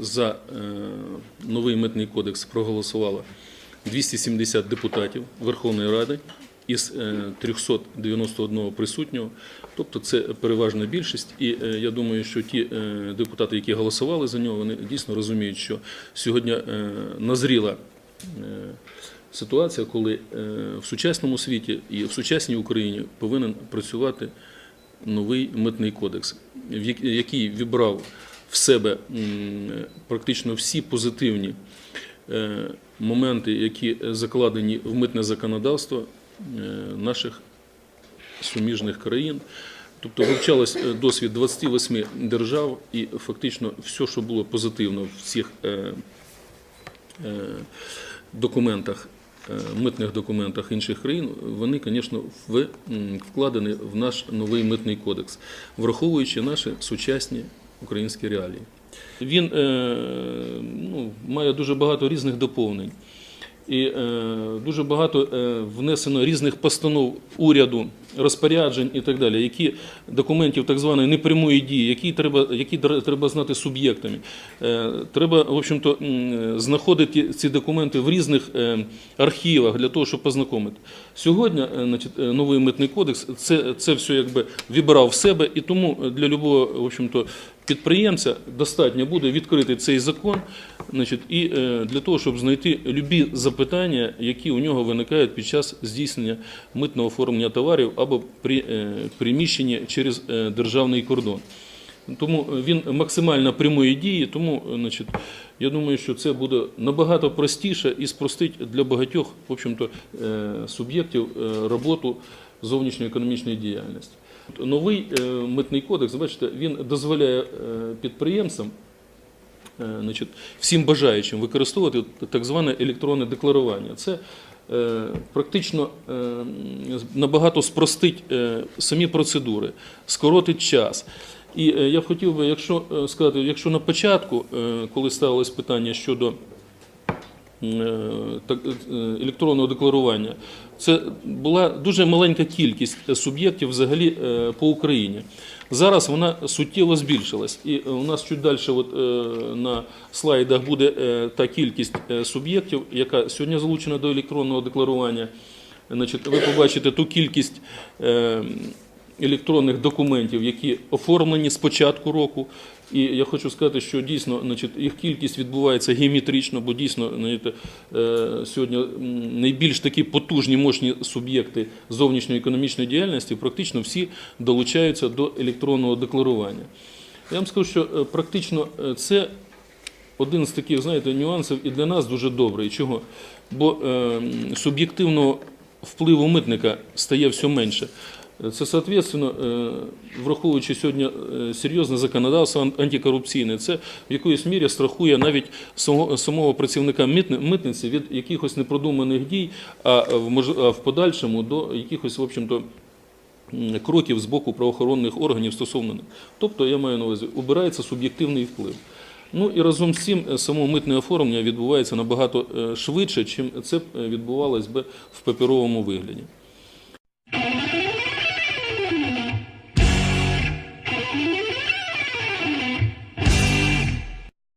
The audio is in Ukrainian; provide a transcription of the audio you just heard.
за е, новий митний кодекс проголосувало 270 депутатів Верховної Ради із е, 391 присутнього. Тобто це переважна більшість. І е, я думаю, що ті е, депутати, які голосували за нього, вони дійсно розуміють, що сьогодні е, назріла е, ситуація, коли е, в сучасному світі і в сучасній Україні повинен працювати новий митний кодекс, який вібрав в себе практично всі позитивні е, моменти, які закладені в митне законодавство е, наших суміжних країн. Тобто вивчалось е, досвід 28 держав, і фактично все, що було позитивно в цих документах, митних документах інших країн, вони, звісно, вкладені в наш новий митний кодекс, враховуючи наші сучасні українські реалії. Він е, ну, має дуже багато різних доповнень. І е, дуже багато е, внесено різних постанов уряду, розпоряджень і так далі, які документів так званої непрямої дії, які треба, які треба знати суб'єктами. Треба, в общем-то, знаходити ці документи в різних архівах для того, щоб познайомити. Сьогодні значить, новий митний кодекс це, це все якби вибирав в себе, і тому для любого, в общем-то, підприємця достатньо буде відкрити цей закон, значить, і е, для того, щоб знайти любі запитання, які у нього виникають під час здійснення митного оформлення товарів або при е, приміщенні через е, державний кордон. Тому він максимально прямої дії, тому значить, я думаю, що це буде набагато простіше і спростить для багатьох в суб'єктів роботу зовнішньоекономічної діяльності. Новий е, митний кодекс, бачите, він дозволяє е, підприємцям е, значить, всім бажаючим використовувати так зване електронне декларування. Це практично набагато спростить самі процедури, скоротить час. І я б хотів би, якщо сказати, якщо на початку, коли ставилось питання щодо електронного декларування, це була дуже маленька кількість суб'єктів взагалі е, по Україні. Зараз вона суттєво збільшилась. І е, у нас чуть далі от, е, на слайдах буде е, та кількість е, суб'єктів, яка сьогодні залучена до електронного декларування. Значить, ви побачите ту кількість е, електронних документів, які оформлені з початку року. І я хочу сказати, що дійсно значить, їх кількість відбувається геометрично, бо дійсно знаєте, е, сьогодні найбільш такі потужні мощні суб'єкти зовнішньої економічної діяльності практично всі долучаються до електронного декларування. Я вам скажу, що е, практично е, це один з таких, знаєте, нюансів і для нас дуже добрий. Чого? Бо е, суб'єктивного впливу митника стає все менше. Це, соответственно, е, враховуючи сьогодні е, серйозне законодавство антикорупційне, це в якоїсь мірі страхує навіть самого, працівника митниці від якихось непродуманих дій, а в, подальшому до якихось, в общем-то, кроків з боку правоохоронних органів стосовно них. Тобто, я маю на увазі, убирається суб'єктивний вплив. Ну і разом з цим е, само митне оформлення відбувається набагато швидше, чим це відбувалось би в паперовому вигляді.